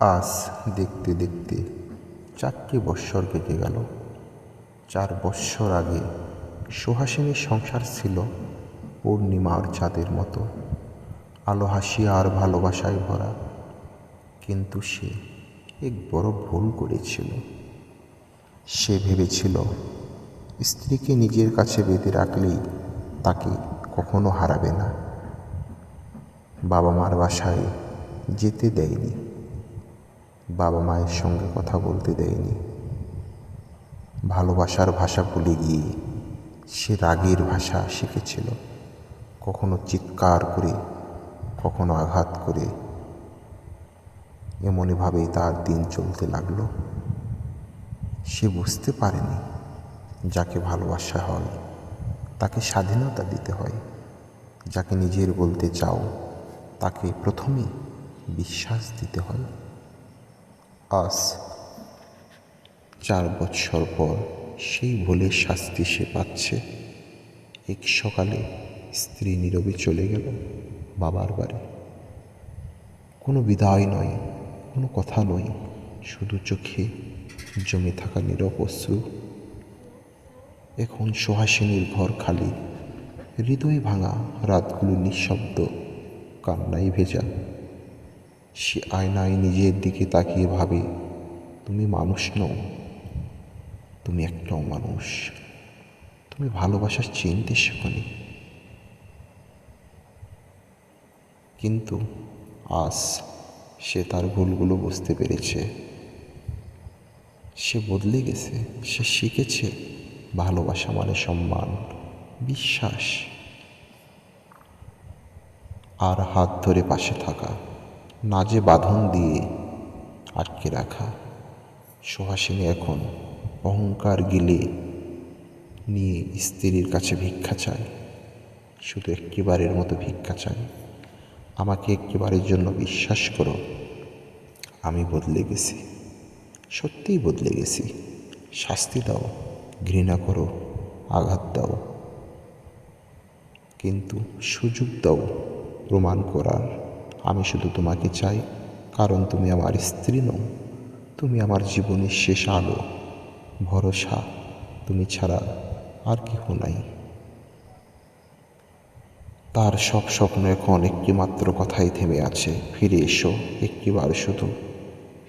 আজ দেখতে দেখতে চারটি বৎসর কেটে গেল। চার বৎসর আগে সুহাসিনীর সংসার ছিল পূর্ণিমার চাঁদের মতো। আলো হাসি আর ভালোবাসায় ভরা। কিন্তু সে এক বড় ভুল করেছিল। সে ভেবেছিল, স্ত্রীকে নিজের কাছে বেঁধে রাখলেই তাকে কখনো হারাবে না। বাবা মার বাসায় যেতে দেয়নি। বাবা মায়ের সঙ্গে কথা বলতে দেয়নি। ভালোবাসার ভাষা ভুলে গিয়ে সে রাগের ভাষা শিখেছিল। কখনো চিৎকার করে, কখনো আঘাত করে। এমনইভাবেই তার দিন চলতে লাগল। সে বুঝতে পারেনি যাকে ভালোবাসা হয়, তাকে স্বাধীনতা দিতে হয়। যাকে নিজের বলতে চাও, তাকে প্রথমে বিশ্বাস দিতে হয়। আজ, চার বৎসর পর সেই ভুলের শাস্তি সে পাচ্ছে। এক সকালে স্ত্রী নীরবে চলে গেল বাবার বাড়ি। কোনো বিদায় নয়, কোনো কথা নয়, শুধু চোখে জমে থাকা নীরব অশ্রু। এখন সুহাসিনীর ঘর খালি, হৃদয় ভাঙা রাতগুলো নিঃশব্দ কান্নায় ভেজা। সে আয়নায় নিজের দিকে তাকিয়ে ভাবে, তুমি মানুষ নও, তুমি একটাও মানুষ তুমি ভালোবাসার চিনতে শেখনি কিন্তু আজ সে তার ভুলগুলো বুঝতে পেরেছে। সে বদলে গেছে, সে শিখেছে ভালোবাসা মানে সম্মান, বিশ্বাস। আর হাত ধরে পাশে থাকা। না যে বাঁধন দিয়ে আটকে রাখা। সুহাসিনী এখন অহংকার গিলে নিয়ে স্ত্রীর কাছে ভিক্ষা চায়। শুধু একটিবারের মতো ভিক্ষা চায়। আমাকে একটিবারের জন্য বিশ্বাস করো, আমি বদলে গেছি। সত্যিই বদলে গেছি। শাস্তি দাও, ঘৃণা করো, আঘাত দাও। কিন্তু সুযোগ দাও, প্রমাণ করার। আমি শুধু তোমাকে চাই, কারণ তুমি আমার স্ত্রী নও, তুমি আমার জীবনের শেষ আলো। ভরসা তুমি ছাড়া আর কেহ নাই। তার সব স্বপ্ন এখন একটি মাত্র কথাই থেমে আছে, ফিরে এসো, একটিবার শুধু।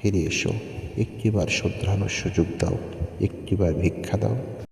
ফিরে এসো, একটিবার শোধরানোর সুযোগ দাও, একটিবার ভিক্ষা দাও।